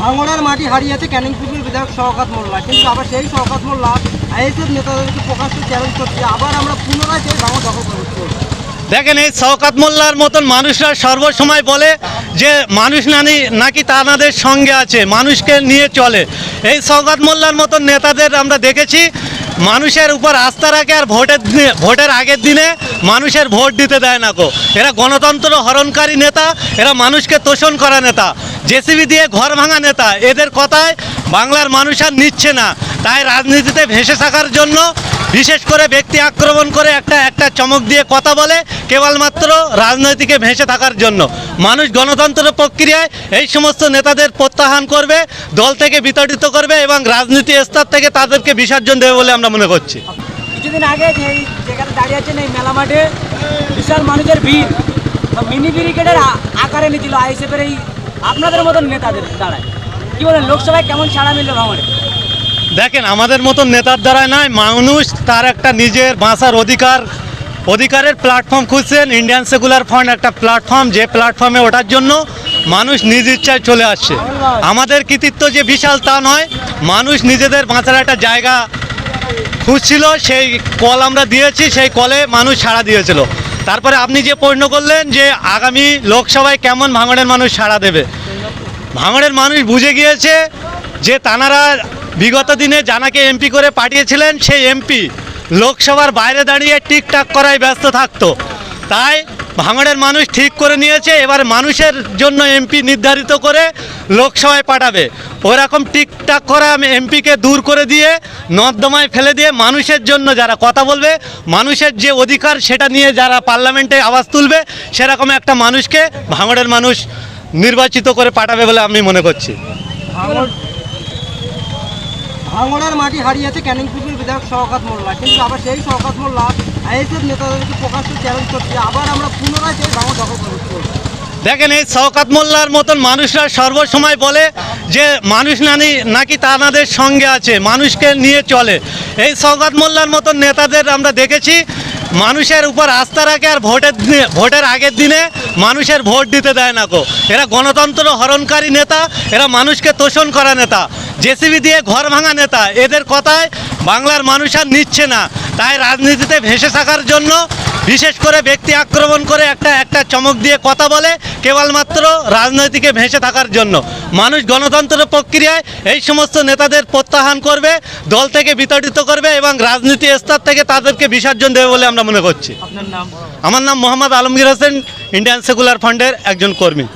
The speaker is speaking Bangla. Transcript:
ভাঙড়ার মাটি হারিয়েছে ক্যানিং পিপুল বিধায়ক শওকাত মোল্লা। কিন্তু আবার সেই শওকাত মোল্লা আইএসএফ নেতাদেরকে প্রকাশ্য চ্যালেঞ্জ করছে। আবার আমরা পুনরায় সেই ভাঙড় দখল করব। দেখেন, এই শওকাত মোল্লার মতন মানুষরা সর্বসময় বলে যে মানুষ নানি নাকি তানাদের সঙ্গে আছে, মানুষকে নিয়ে চলে। এই শওকাত মোল্লার মতন নেতাদের আমরা দেখেছি, মানুষের উপর আস্থা রাখে আর ভোটের ভোটের আগের দিনে মানুষের ভোট দিতে দেয় না কো এরা গণতন্ত্র হরণকারী নেতা, এরা মানুষকে তোষণ করা নেতা। জেসিবি দিয়ে ঘর ভাঙা নেতা, এদের কথায় বাংলার মানুষ আর নিচ্ছে না। তাই রাজনীতিতে ভেসে থাকার জন্য বিশেষ করে ব্যক্তি আক্রমণ করে একটা একটা চমক দিয়ে কথা বলে কেবলমাত্র রাজনৈতিকে ভেসে থাকার জন্য। মানুষ গণতন্ত্র প্রক্রিয়ায় এই সমস্ত নেতাদের প্রত্যাহার করবে, দল থেকে বিতাড়িত করবে এবং রাজনীতি স্তর থেকে তাদেরকে বিসর্জন দেবে বলে আমরা মনে করছি। কিছুদিন আগে যেখানে দাঁড়িয়ে আছেন এই মেলা মাঠে, বিশাল মানুষের ভিড়। মিনি ব্রিগেডের আকারে নিয়েছিল আইএসএফের এই আপনাদের মতন নেতাদের দাঁড়ায় কি বলেন, লোকসভায় কেমন ছাড়া মিললো দেখেন, আমাদের মতন নেতার দ্বারা নয়, মানুষ তার একটা নিজের বাঁচার অধিকার, অধিকারের প্ল্যাটফর্ম খুঁজছেন ইন্ডিয়ান সেকুলার ফান্ড একটা প্ল্যাটফর্ম যে প্ল্যাটফর্মে ওঠার জন্য মানুষ নিজ ইচ্ছায় চলে আসছে। আমাদের কৃতিত্ব যে বিশাল তা নয়, মানুষ নিজেদের বাঁচার একটা জায়গা খুঁজছিল, সেই কল আমরা দিয়েছি, সেই কলে মানুষ সাড়া দিয়েছিল। তারপরে আপনি যে প্রশ্ন করলেন যে আগামী লোকসভায় কেমন ভাঙনের মানুষ সাড়া দেবে ভাঙড়ের মানুষ বুঝে গিয়েছে যে তানারা বিগত দিনে জানাকে এমপি করে পাঠিয়েছিলেন, সেই এমপি লোকসভার বাইরে দাঁড়িয়ে টিকটাক করায় ব্যস্ত থাকতো। তাই ভাঙড়ের মানুষ ঠিক করে নিয়েছে, এবার মানুষের জন্য এমপি নির্ধারিত করে লোকসভায় পাঠাবে। ওরকম টিকটাক করা এমপিকে দূর করে দিয়ে, নর্দমায় ফেলে দিয়ে মানুষের জন্য যারা কথা বলবে, মানুষের যে অধিকার সেটা নিয়ে যারা পার্লামেন্টে আওয়াজ তুলবে, সেরকম একটা মানুষকে ভাঙড়ের মানুষ নির্বাচিত করে পাঠাবে বলে আমি মনে করছি। ভাঙড়ার মাটি হারিয়েছে ক্যানিং পিপুল বিধায়ক শওকাত মোল্লা। কিন্তু আবার সেই শওকাত মোল্লা আইএসএফ নেতাদেরকে প্রকাশ্য চ্যালেঞ্জ করছে। আবার আমরা পুনরায় সেই ভাঙড় দখল করব দেখেন এই শওকাত মোল্লার মতন মানুষরা সর্বসময় বলে যে মানুষ নানি নাকি তানাদের সঙ্গে আছে মানুষকে নিয়ে চলে। এই শওকাত মোল্লার মতন নেতাদের আমরা দেখেছি। মানুষের উপর আস্থা রাখে আর ভোটের ভোটের আগের দিনে মানুষের ভোট দিতে দেয় না কো এরা গণতন্ত্র হরণকারী নেতা, এরা মানুষকে তোষণ করা নেতা। জেসিবি দিয়ে ঘর ভাঙা নেতা, এদের কথায় বাংলার মানুষ আর নিচ্ছে না। তাই রাজনীতিতে ভেসে থাকার জন্য বিশেষ করে ব্যক্তি আক্রমণ করে একটা একটা চমক দিয়ে কথা বলে কেবলমাত্র রাজনৈতিকে ভেসে থাকার জন্য। মানুষ গণতন্ত্র প্রক্রিয়ায় এই সমস্ত নেতাদের প্রত্যাহার করবে দল থেকে বিতাড়িত করবে এবং রাজনীতি স্তর থেকে তাদেরকে বিসর্জন দেবে বলে আমরা মনে করছি। আমার নাম মোহাম্মদ আলমগীর হোসেন ইন্ডিয়ান সেকুলার ফান্ডের একজন কর্মী।